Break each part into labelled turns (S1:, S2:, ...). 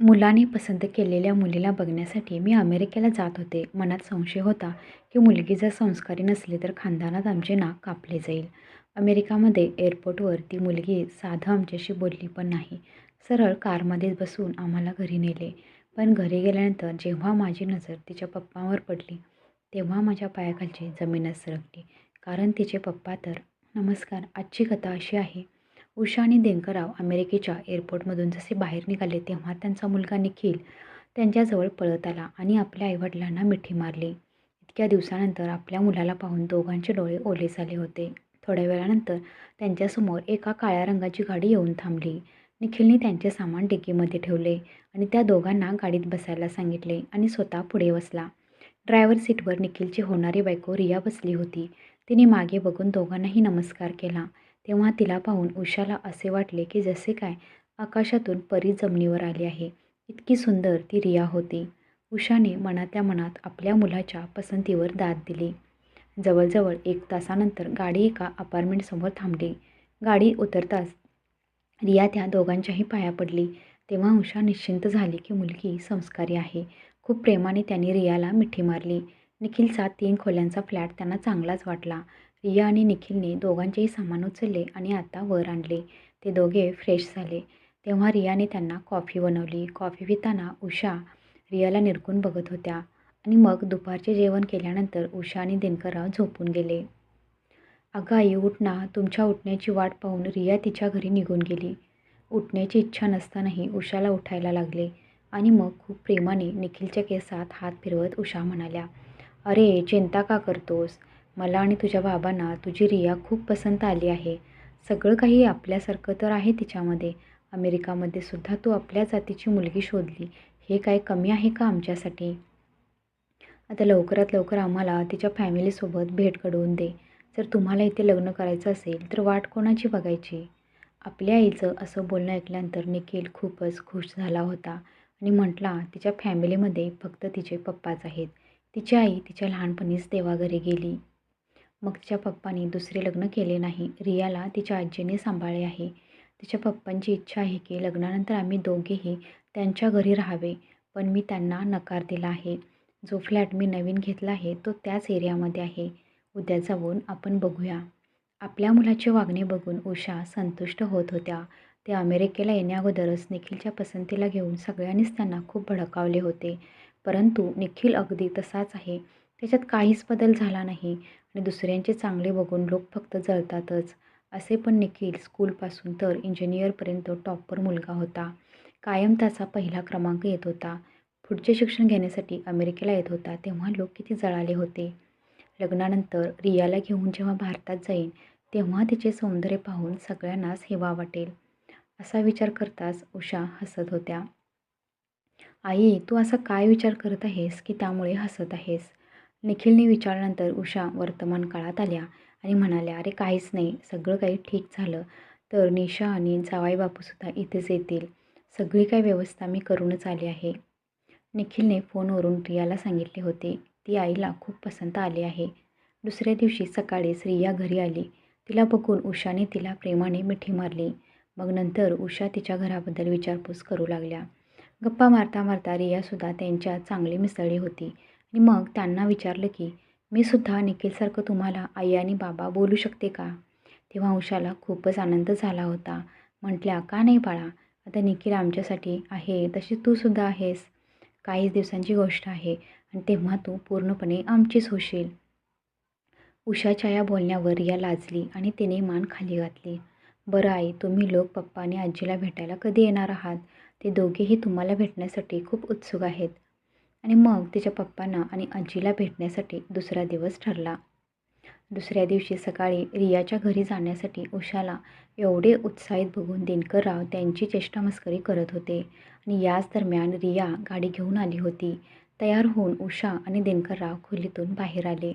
S1: मुलाने पसंत केलेल्या मुलीला बघण्यासाठी मी अमेरिकेला जात होते. मनात संशय होता की मुलगी जर संस्कारी नसली तर खानदानात आमचे नाक कापले जाईल. अमेरिकामध्ये एअरपोर्टवर ती मुलगी साधं आमच्याशी बोलली पण नाही. सरळ कारमध्येच बसून आम्हाला घरी नेले. पण घरी गेल्यानंतर जेव्हा माझी नजर तिच्या पप्पांवर पडली तेव्हा माझ्या पायाखालची जमीनच सरकली. कारण तिचे पप्पा तर नमस्कार आजची कथा अशी आहे. उषा आणि दिनकरराव अमेरिकेच्या एअरपोर्टमधून जसे बाहेर निघाले तेव्हा त्यांचा मुलगा निखिल त्यांच्याजवळ पळत आला आणि आपल्या आईवडिलांना मिठी मारली. इतक्या दिवसानंतर आपल्या मुलाला पाहून दोघांचे डोळे ओले झाले होते. थोड्या वेळानंतर त्यांच्यासमोर एका काळ्या रंगाची गाडी येऊन थांबली. निखिलने त्यांचे सामान डिकीमध्ये ठेवले आणि त्या दोघांना गाडीत बसायला सांगितले आणि स्वतः पुढे बसला. ड्रायव्हर सीटवर निखिलची होणारी बायको रिया बसली होती. तिने मागे बघून दोघांनाही नमस्कार केला. तेव्हा तिला पाहून उषाला असे वाटले की जसे काय आकाशातून परी जमिनीवर आली आहे. इतकी सुंदर ती रिया होती. उषाने मनातल्या मनात आपल्या मुलाच्या पसंतीवर दाद दिली. जवळजवळ एक तासानंतर गाडी एका अपार्टमेंटसमोर थांबली. गाडी उतरताच रिया त्या दोघांच्याही पाया पडली. तेव्हा उषा निश्चिंत झाली की मुलगी संस्कारी आहे. खूप प्रेमाने त्यांनी रियाला मिठी मारली. निखिलचा तीन खोल्यांचा फ्लॅट त्यांना चांगलाच वाटला. रिया आणि निखिलने दोघांचेही सामान उचलले आणि आता वर आणले. ते दोघे फ्रेश झाले. तेव्हा रियाने त्यांना कॉफी बनवली. कॉफी पिताना उषा रियाला निरकून बघत होत्या आणि मग दुपारचे जेवण केल्यानंतर उषा आणि दिनकरराव झोपून गेले. अगं आई उठ ना. तुमच्या उठण्याची वाट पाहून रिया तिच्या घरी निघून गेली. उठण्याची इच्छा नसतानाही उषाला उठायला लागले आणि मग खूप प्रेमाने निखिलच्या केसात हात फिरवत उषा म्हणाल्या, अरे चिंता का करतोस? मला आणि तुझ्या बाबांना तुझी रिया खूप पसंत आली आहे. सगळं काही आपल्यासारखं तर आहे तिच्यामध्ये. अमेरिकामध्ये सुद्धा तू आपल्या जातीची मुलगी शोधली हे काय कमी आहे का आमच्यासाठी? आता लवकरात लवकर आम्हाला तिच्या फॅमिलीसोबत भेट घडवून दे. जर तुम्हाला इथे लग्न करायचं असेल तर वाट कोणाची बघायची? आपल्या आईचं असं बोलणं ऐकल्यानंतर निखिल खूपच खुश झाला होता आणि म्हटला तिच्या फॅमिलीमध्ये फक्त तिचे पप्पाच आहेत. तिची आई तिच्या लहानपणीच देवाघरी गेली. मग तिच्या पप्पांनी दुसरे लग्न केले नाही. रियाला तिच्या आजीने सांभाळले आहे. तिच्या पप्पांची इच्छा आहे की लग्नानंतर आम्ही दोघेही त्यांच्या घरी राहावे. पण मी त्यांना नकार दिला आहे. जो फ्लॅट मी नवीन घेतला आहे तो त्याच एरियामध्ये आहे. उद्या जाऊन आपण बघूया. आपल्या मुलाचे वागणे बघून उषा संतुष्ट होत होत्या. ते अमेरिकेला येण्याअगोदरच निखिलच्या पसंतीला घेऊन सगळ्यांनीच त्यांना खूप भडकावले होते. परंतु निखिल अगदी तसाच आहे. त्याच्यात काहीच बदल झाला नाही आणि दुसऱ्यांचे चांगले बघून लोक फक्त जळतातच. असे पण निखिल स्कूलपासून तर इंजिनियरपर्यंत टॉपर मुलगा होता. कायम त्याचा पहिला क्रमांक येत होता. पुढचे शिक्षण घेण्यासाठी अमेरिकेला येत होता तेव्हा लोक किती जळाले होते. लग्नानंतर रियाला घेऊन जेव्हा भारतात जाईन तेव्हा तिचे सौंदर्य पाहून सगळ्यांनाच हेवा वाटेल. असा विचार करताच उषा हसत होत्या. आई तू असा काय विचार करत आहेस की त्यामुळे हसत आहेस? निखिलने विचारल्यानंतर उषा वर्तमान काळात आल्या आणि म्हणाल्या अरे काहीच नाही. सगळं काही ठीक झालं तर निशा आणि जावाई बापूसुद्धा इथेच येतील. सगळी काही व्यवस्था मी करूनच आली आहे. निखिलने फोनवरून रियाला सांगितले होते. ती आईला खूप पसंत आली आहे. दुसऱ्या दिवशी सकाळीच रिया घरी आली. तिला बघून उषाने तिला प्रेमाने मिठी मारली. मग नंतर उषा तिच्या घराबद्दल विचारपूस करू लागल्या. गप्पा मारता मारता रियासुद्धा त्यांच्यात चांगली मिसळली होती आणि मग त्यांना विचारलं की मी सुद्धा निखिलसारखं तुम्हाला आई आणि बाबा बोलू शकते का? तेव्हा उषाला खूपच आनंद झाला होता. म्हटल्या का नाही बाळा. आता निखिल आमच्यासाठी आहे तशी तू सुद्धा आहेस. काहीच दिवसांची गोष्ट आहे आणि तेव्हा तू पूर्णपणे आमचीच होशील. उषाच्या या बोलण्यावर रिया लाजली आणि तिने मान खाली घातली. बरं आई तुम्ही लोक पप्पा आणि आजीला भेटायला कधी येणार आहात? ते दोघेही तुम्हाला भेटण्यासाठी खूप उत्सुक आहेत. आणि मग तिच्या पप्पांना आणि आजीला भेटण्यासाठी दुसरा दिवस ठरला. दुसऱ्या दिवशी सकाळी रियाच्या घरी जाण्यासाठी उषाला एवढे उत्साहित बघून दिनकरराव त्यांची चेष्टामस्करी करत होते आणि याच दरम्यान रिया गाडी घेऊन आली होती. तयार होऊन उषा आणि दिनकरराव खोलीतून बाहेर आले.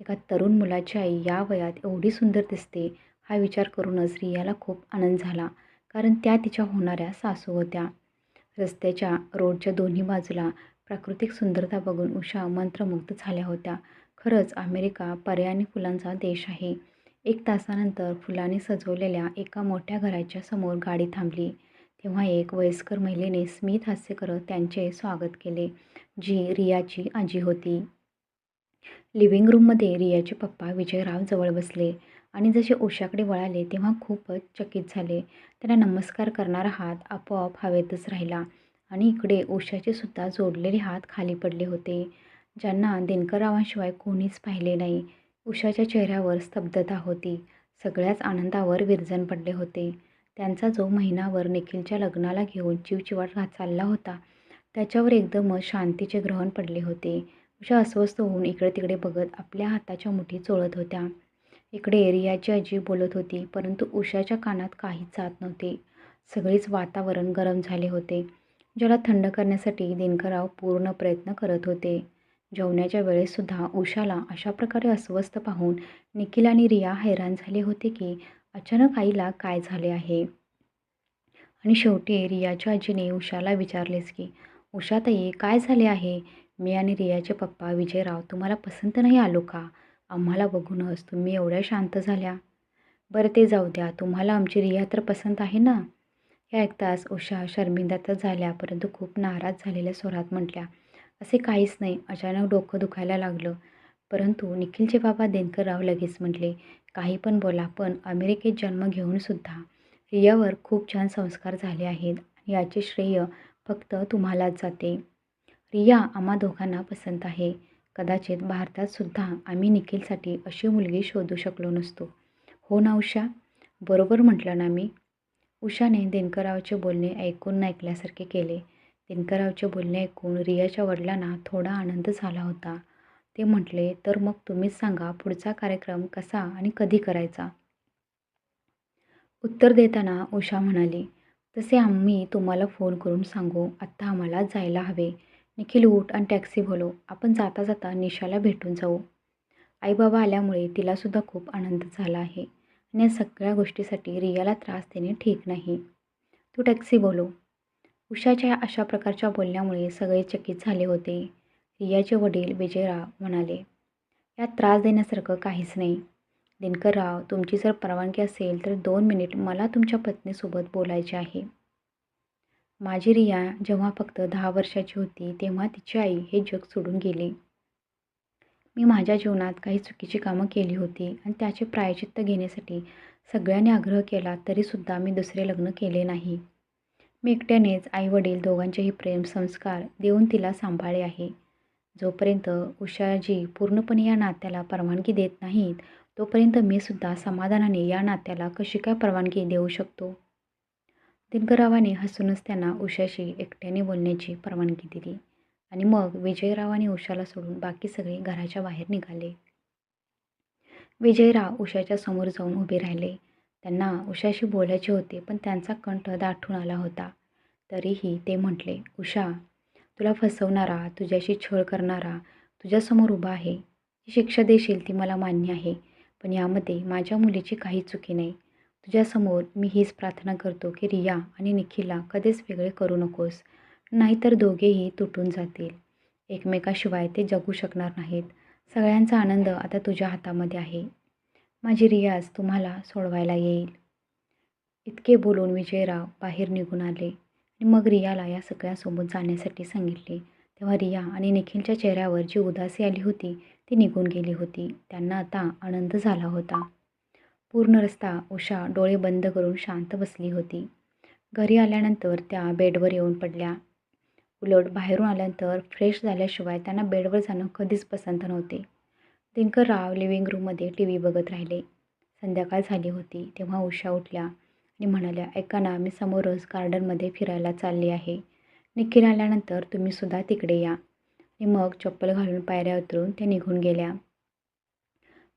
S1: एका तरुण मुलाची आई या वयात एवढी सुंदर दिसते हा विचार करूनच रियाला खूप आनंद झाला. कारण त्या तिच्या होणाऱ्या सासू होत्या. रस्त्याच्या रोडच्या दोन्ही बाजूला प्राकृतिक सुंदरता बघून उषा मंत्रमुग्ध झाल्या होत्या. खरंच अमेरिका पर्याय आणि फुलांचा देश आहे. एक तासानंतर फुलांनी सजवलेल्या एका मोठ्या घराच्या समोर गाडी थांबली. तेव्हा एक वयस्कर महिलेने स्मित हास्य करत त्यांचे स्वागत केले जी रियाची आजी होती लिव्हिंग रूममध्ये रियाचे पप्पा विजयराव जवळ बसले आणि जसे उषाकडे वळाले तेव्हा खूपच चकित झाले त्यांना नमस्कार करणारा हात आपोआप हवेतच राहिला आणि इकडे उषाचे सुद्धा जोडलेले हात खाली पडले होते. ज्यांना दिनकररावांशिवाय कोणीच पाहिले नाही. उषाच्या चेहऱ्यावर स्तब्धता होती. सगळ्याच आनंदावर विरजण पडले होते. त्यांचा जो महिनाभर निखिलच्या लग्नाला घेऊन चिवचिवाट चालला होता त्याच्यावर एकदमच शांतीचे ग्रहण पडले होते. उषा अस्वस्थ होऊन इकडे तिकडे बघत आपल्या हाताच्या मुठी चोळत होत्या. इकडे रियाची आजी बोलत होती परंतु उषाच्या कानात काहीच जात नव्हते. सगळेच वातावरण गरम झाले होते. ज्याला थंड करण्यासाठी दिनकराव पूर्ण प्रयत्न करत होते. जेवण्याच्या वेळेससुद्धा उषाला अशा प्रकारे अस्वस्थ पाहून निखिल आणि रिया हैराण झाले होते की अचानक आईला काय झाले आहे? आणि शेवटी रियाच्या आजीने उषाला विचारलेच की उषाताई काय झाले आहे? मी आणि रियाचे पप्पा विजयराव तुम्हाला पसंत नाही आलो का? आम्हाला बघूनच तुम्ही एवढ्या शांत झाल्या. बरं ते जाऊ द्या. तुम्हाला आमची रिया तर पसंत आहे ना? हे ऐकताच उषा शर्मिंदा तर झाल्या परंतु खूप नाराज झालेल्या स्वरात म्हटल्या असे काहीच नाही. अचानक डोकं दुखायला लागलं. परंतु निखिलचे बाबा दिनकरराव लगेच म्हटले काही पण बोला पण अमेरिकेत जन्म घेऊनसुद्धा रियावर खूप छान संस्कार झाले आहेत. आणि याचे श्रेय फक्त तुम्हालाच जाते. रिया आम्हा दोघांना पसंत आहे. कदाचित भारतातसुद्धा आम्ही निखिलसाठी अशी मुलगी शोधू शकलो नसतो. हो ना उषा? बरोबर म्हटलं ना मी. उषाने दिनकररावचे बोलणे ऐकून न ऐकल्यासारखे केले. दिनकररावचे बोलणे ऐकून रियाच्या वडिलांना थोडा आनंद झाला होता. ते म्हटले तर मग तुम्हीच सांगा पुढचा कार्यक्रम कसा आणि कधी करायचा? उत्तर देताना उषा म्हणाली तसे आम्ही तुम्हाला फोन करून सांगू. आत्ता आम्हाला जायला हवे. निखिल उठ आणि टॅक्सी बोलव. आपण जाता जाता निशाला भेटून जाऊ. आईबाबा आल्यामुळे तिलासुद्धा खूप आनंद झाला आहे. आणि या सगळ्या गोष्टीसाठी रियाला त्रास देणे ठीक नाही. तू टॅक्सी बोलव. उषाच्या अशा प्रकारच्या बोलण्यामुळे सगळे चकित झाले होते. रियाचे वडील विजयराव म्हणाले यात त्रास देण्यासारखं काहीच नाही. दिनकरराव तुमची जर परवानगी असेल तर दोन मिनिट मला तुमच्या पत्नीसोबत बोलायचे आहे. माझी रिया जेव्हा फक्त दहा वर्षाची होती तेव्हा तिची आई हे जग सोडून गेली. मी माझ्या जीवनात काही चुकीची कामं केली होती आणि त्याचे प्रायचित्त घेण्यासाठी सगळ्यांनी आग्रह केला तरीसुद्धा मी दुसरे लग्न केले नाही. मी एकट्यानेच आईवडील दोघांचेही प्रेम संस्कार देऊन तिला सांभाळले आहे. जोपर्यंत उषाजी पूर्णपणे या नात्याला परवानगी देत नाहीत तोपर्यंत मी सुद्धा समाधानाने या नात्याला कशी काय परवानगी देऊ शकतो? दिनकररावाने हसूनच त्यांना उषाशी एकट्याने बोलण्याची परवानगी दिली. आणि मग विजयरावाने उषाला सोडून बाकी सगळे घराच्या बाहेर निघाले. विजयराव उषाच्या समोर जाऊन उभे राहिले. त्यांना उषाशी बोलायचे होते पण त्यांचा कंठ दाटून आला होता. तरीही ते म्हटले उषा तुला फसवणारा तुझ्याशी छळ करणारा तुझ्यासमोर उभा आहे. जी शिक्षा देशील ती मला मान्य आहे पण यामध्ये माझ्या मुलीची काही चुकी नाही. तुझ्यासमोर मी हीच प्रार्थना करतो की रिया आणि निखिलला कधीच वेगळे करू नकोस. नाहीतर दोघेही तुटून जातील. एकमेकाशिवाय ते जगू शकणार नाहीत. सगळ्यांचा आनंद आता तुझ्या हातामध्ये आहे. माझी रियाज तुम्हाला सोडवायला येईल. इतके बोलून विजयराव बाहेर निघून आले. आणि मग रियाला या सगळ्यासोबत जाण्यासाठी सांगितले. तेव्हा रिया आणि निखिलच्या चेहऱ्यावर जी उदासी आली होती ती निघून गेली होती. त्यांना आता आनंद झाला होता. पूर्ण रस्ता उषा डोळे बंद करून शांत बसली होती. घरी आल्यानंतर त्या बेडवर येऊन पडल्या. उलट बाहेरून आल्यानंतर फ्रेश झाल्याशिवाय त्यांना बेडवर जाणं कधीच पसंत नव्हते. दिनकरराव लिव्हिंग रूममध्ये टी व्ही बघत राहिले. संध्याकाळ झाली होती तेव्हा उषा उठल्या आणि म्हणाल्या ऐका ना मी समोरच गार्डनमध्ये फिरायला चालली आहे. निखिल आल्यानंतर तुम्हीसुद्धा तिकडे या. आणि मग चप्पल घालून पायऱ्या उतरून त्या निघून गेल्या.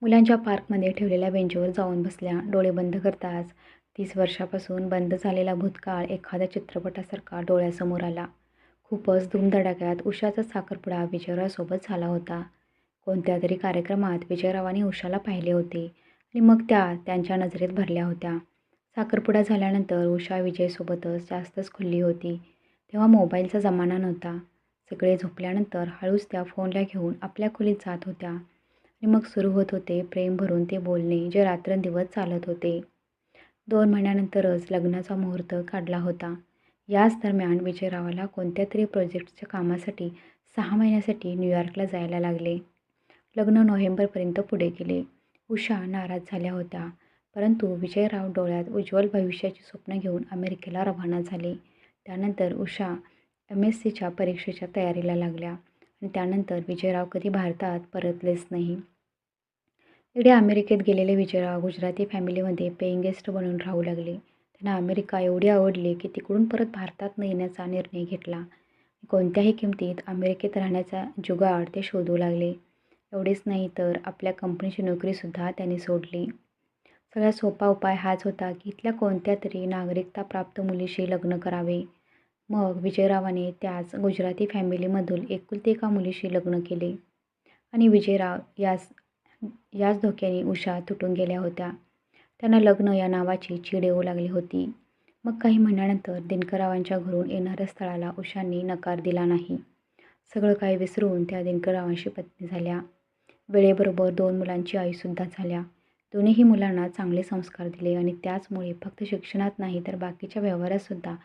S1: मुलांच्या पार्कमध्ये ठेवलेल्या बेंचवर जाऊन बसल्या. डोळे बंद करताच तीस वर्षापासून बंद झालेला भूतकाळ एखाद्या चित्रपटासारखा डोळ्यासमोर आला. खूपच धूमधडाक्यात उषाचा साखरपुडा विजयरावसोबत झाला होता. कोणत्या तरी कार्यक्रमात विजयरावांनी उषाला पाहिले होते आणि मग त्या त्यांच्या नजरेत भरल्या होत्या. साखरपुडा झाल्यानंतर उषा विजयसोबतच जास्तच खुल्ली होती. तेव्हा मोबाईलचा जमाना नव्हता. सगळे झोपल्यानंतर हळूच त्या फोनला घेऊन आपल्या खोलीत जात होत्या. आणि मग सुरू होत होते प्रेम भरून ते बोलणे जे रात्रंदिवस चालत होते. दोन महिन्यानंतरच लग्नाचा मुहूर्त काढला होता. याच दरम्यान विजयरावाला कोणत्या तरी प्रोजेक्टच्या कामासाठी सहा महिन्यासाठी न्यूयॉर्कला जायला लागले. लग्न नोव्हेंबरपर्यंत पुढे गेले. उषा नाराज झाल्या होत्या. परंतु विजयराव डोळ्यात उज्ज्वल भविष्याची स्वप्न घेऊन अमेरिकेला रवाना झाले. त्यानंतर उषा एम एस सीच्या परीक्षेच्या तयारीला लागल्या आणि त्यानंतर विजयराव कधी भारतात परतलेच नाही. इकडे अमेरिकेत गेलेले विजयराव गुजराती फॅमिलीमध्ये पेईंग गेस्ट बनून राहू लागले. त्यांना अमेरिका एवढी आवडली की तिकडून परत भारतात न येण्याचा निर्णय घेतला. कोणत्याही किमतीत अमेरिकेत राहण्याचा जुगाड ते शोधू लागले. एवढेच नाही तर आपल्या कंपनीची नोकरीसुद्धा त्यांनी सोडली. सगळ्यात सोपा उपाय हाच होता की इथल्या कोणत्या तरी नागरिकताप्राप्त मुलीशी लग्न करावे. मग विजयरावाने त्याच गुजराती फॅमिलीमधून एकुलती एका मुलीशी लग्न केले. आणि विजयराव यास याच धोक्याने उषा तुटून गेल्या होत्या. त्यांना लग्न या नावाची चीड येऊ लागली होती. मग काही महिन्यानंतर दिनकररावांच्या घरून येणाऱ्या स्थळाला उषांनी नकार दिला नाही. सगळं काही विसरून त्या दिनकररावांशी पत्नी झाल्या. वेळेबरोबर दोन मुलांची आईसुद्धा झाल्या. दोन्हीही मुलांना चांगले संस्कार दिले आणि त्याचमुळे फक्त शिक्षणात नाही तर बाकीच्या व्यवहारातसुद्धा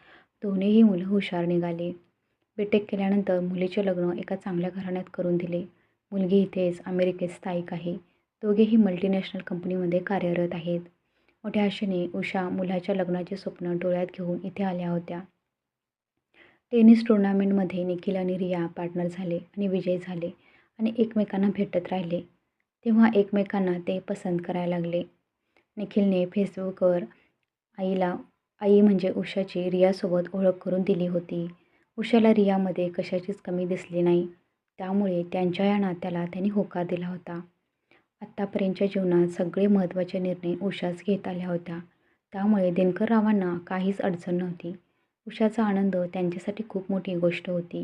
S1: दोन्हीही मुलं हुशार निघाले. बीटेक केल्यानंतर मुलीचे लग्न एका चांगल्या घराण्यात करून दिले. मुलगी इथेच अमेरिकेत स्थायिक आहे. दोघेही मल्टीनॅशनल कंपनीमध्ये कार्यरत आहेत. मोठ्या आशेने उषा मुलाच्या लग्नाचे स्वप्न डोळ्यात घेऊन इथे आल्या होत्या. टेनिस टुर्नामेंटमध्ये निखिल आणि रिया पार्टनर झाले आणि विजय झाले आणि एकमेकांना भेटत राहिले. तेव्हा एकमेकांना ते पसंत करायला लागले. निखिलने फेसबुकवर आईला आई म्हणजे उषाची रियासोबत ओळख करून दिली होती. उषाला रियामध्ये कशाचीच कमी दिसली नाही. त्यामुळे त्यांच्या या नात्याला त्यांनी होकार दिला होता. आत्तापर्यंतच्या जीवनात सगळे महत्त्वाचे निर्णय उषाच घेत आल्या होत्या. त्यामुळे दिनकररावांना काहीच अडचण नव्हती. उषाचा आनंद त्यांच्यासाठी खूप मोठी गोष्ट होती.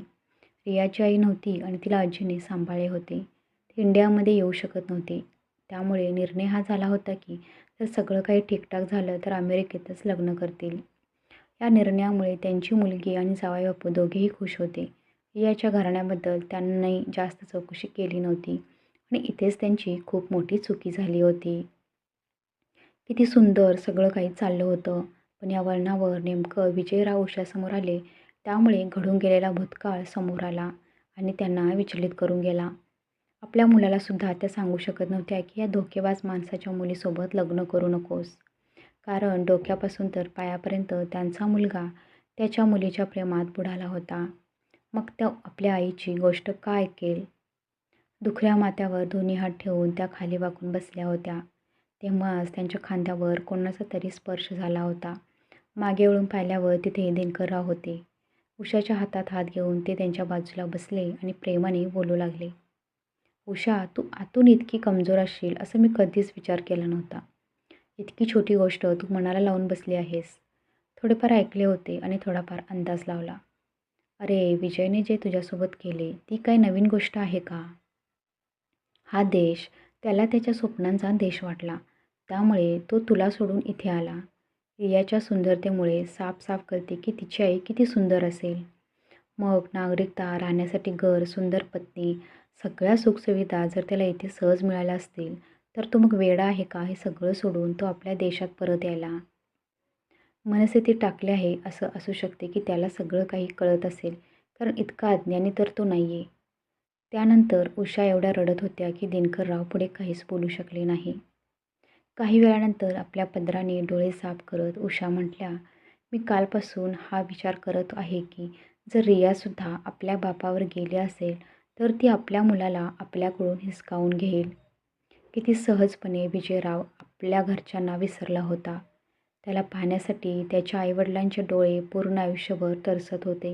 S1: रियाची आई नव्हती आणि तिला आजीने सांभाळले होते. ते इंडियामध्ये येऊ शकत नव्हते. त्यामुळे निर्णय हा झाला होता की जर सगळं काही ठीकठाक झालं तर अमेरिकेतच लग्न करतील. या निर्णयामुळे त्यांची मुलगी आणि जावाई बापू दोघेही खुश होते. रियाच्या घराण्याबद्दल त्यांनी जास्त चौकशी केली नव्हती. आणि इथेच त्यांची खूप मोठी चुकी झाली होती. किती सुंदर सगळं काही चाललं होतं पण या वळणावर नेमकं विजयराव उषासमोर आले त्यामुळे घडून गेलेला भूतकाळ समोर आला आणि त्यांना विचलित करून गेला. आपल्या मुलालासुद्धा त्या सांगू शकत नव्हत्या की या धोकेबाज माणसाच्या मुलीसोबत लग्न करू नकोस. कारण डोक्यापासून तर पायापर्यंत त्यांचा मुलगा त्याच्या मुलीच्या प्रेमात बुडाला होता. मग त्या आपल्या आईची गोष्ट काय ऐकेल दुखऱ्या माथ्यावर दोन्ही हात ठेवून त्या खाली वाकून बसल्या होत्या. तेव्हाच त्यांच्या खांद्यावर कोणाचा तरी स्पर्श झाला होता. मागे वळून पाहिल्यावर तिथे दिनकरराव होते. उषाच्या हातात हात घेऊन ते त्यांच्या बाजूला बसले आणि प्रेमाने बोलू लागले. उषा तू आतून इतकी कमजोर असशील असं मी कधीच विचार केला नव्हता. इतकी छोटी गोष्ट तू मनाला लावून बसली आहेस. थोडेफार ऐकले होते आणि थोडाफार अंदाज लावला. अरे विजयने जे तुझ्यासोबत केले ती काय नवीन गोष्ट आहे का? हा देश त्याला त्याच्या स्वप्नांचा देश वाटला. त्यामुळे तो तुला सोडून इथे आला. रियाच्या सुंदरतेमुळे साफ साफ करते की तिची आई किती सुंदर असेल. मग नागरिकता राहण्यासाठी घर सुंदर पत्नी सगळ्या सुखसुविधा जर त्याला इथे सहज मिळाल्या असतील तर तो मग वेडा आहे का हे सगळं सोडून तो आपल्या देशात परत यायला? मनस्थिती टाकले आहे असं असू शकते की त्याला सगळं काही कळत असेल कारण इतका अज्ञानी तर तो नाही आहे त्यानंतर उषा एवढ्या रडत होत्या की दिनकरराव पुढे काहीच बोलू शकले नाही. काही वेळानंतर आपल्या पदराने डोळे साफ करत उषा म्हटल्या मी कालपासून हा विचार करत आहे की जर रियासुद्धा आपल्या बापावर गेली असेल तर ती आपल्या मुलाला आपल्याकडून हिसकावून घेईल. किती सहजपणे विजयराव आपल्या घरच्यांना विसरला होता. त्याला पाहण्यासाठी त्याच्या आईवडिलांचे डोळे पूर्ण आयुष्यभर तरसत होते.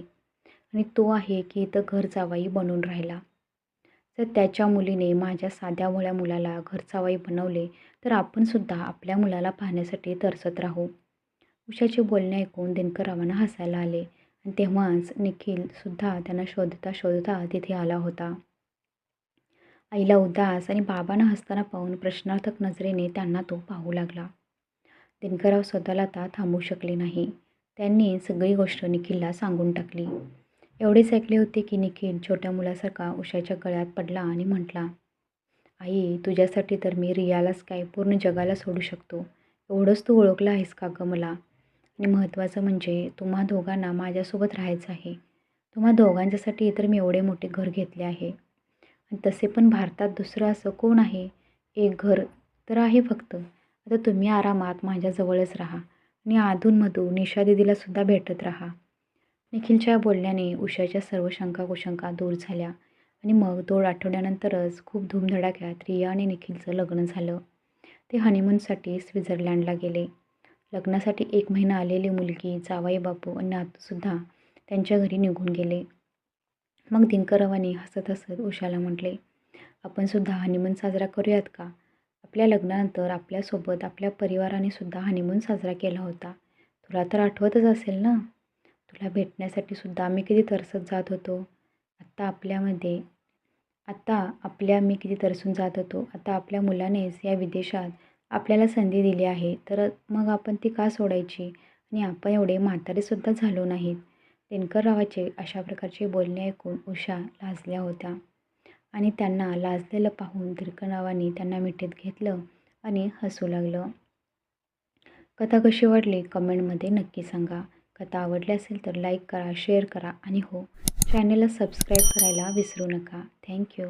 S1: आणि तो आहे की इथं घर जावाई बनून राहिला. जर त्याच्या मुलीने माझ्या साध्या मुळ्या मुलाला घरचावाई बनवले तर आपणसुद्धा आपल्या मुलाला पाहण्यासाठी तरसत राहू. उषाचे बोलणे ऐकून दिनकररावांना हसायला आले आणि तेव्हाच निखिलसुद्धा त्यांना शोधता शोधता तिथे आला होता. आईला उदास आणि बाबांना हसताना पाहून प्रश्नार्थक नजरेने त्यांना तो पाहू लागला. दिनकरराव स्वतःला आता थांबू शकले नाही. त्यांनी सगळी गोष्ट निखिलला सांगून टाकली. एवढेच ऐकले होते की निखिल छोट्या मुलासारखा उषाच्या गळ्यात पडला आणि म्हटला आई तुझ्यासाठी तर मी रियालाच काय पूर्ण जगाला सोडू शकतो. एवढंच तू ओळखलं आहेस का गं मला? आणि महत्त्वाचं म्हणजे तुम्हा दोघांना माझ्यासोबत राहायचं आहे. तुम्हा दोघांच्यासाठी तर मी एवढे मोठे घर घेतले आहे. आणि तसे पण भारतात दुसरं असं कोण आहे? एक घर तर आहे फक्त. आता तुम्ही आरामात माझ्याजवळच राहा आणि अधूनमधून निशा दिदीलासुद्धा भेटत राहा. निखिलच्या बोलण्याने उषाच्या सर्व शंका कुशंका दूर झाल्या आणि मग दोन आठवड्यानंतरच खूप धूमधडाक्यात रिया आणि निखिलचं लग्न झालं. ते हनीमूनसाठी स्वित्झर्लंडला गेले. लग्नासाठी एक महिना आलेली मुलगी जावाई बापू आणि नातूसुद्धा त्यांच्या घरी निघून गेले. मग दिनकरवानी हसत हसत उषाला म्हटले आपण सुद्धा हनीमून साजरा करूयात का? आपल्या लग्नानंतर आपल्यासोबत आपल्या परिवाराने सुद्धा हनीमून साजरा केला होता. तुला तर आठवतच असेल ना? तुला भेटण्यासाठी सुद्धा आम्ही किती तरसत जात होतो. आत्ता आपल्यामध्ये आत्ता आपल्या मी किती तरसून जात होतो. आता आपल्या मुलानेच या विदेशात आपल्याला संधी दिली आहे. तर मग आपण ती का सोडायची? आणि आपण एवढे म्हातारेसुद्धा झालो नाहीत. दिनकररावाचे अशा प्रकारचे बोलणे ऐकून उषा लाजल्या होत्या. आणि त्यांना लाजलेलं पाहून दिनकररावांनी त्यांना मिठीत घेतलं आणि हसू लागलं. कथा कशी वाटली कमेंटमध्ये नक्की सांगा. कथा आवडली असेल तर लाईक करा शेअर करा आणि हो चॅनलला सबस्क्राईब करायला विसरू नका. थँक्यू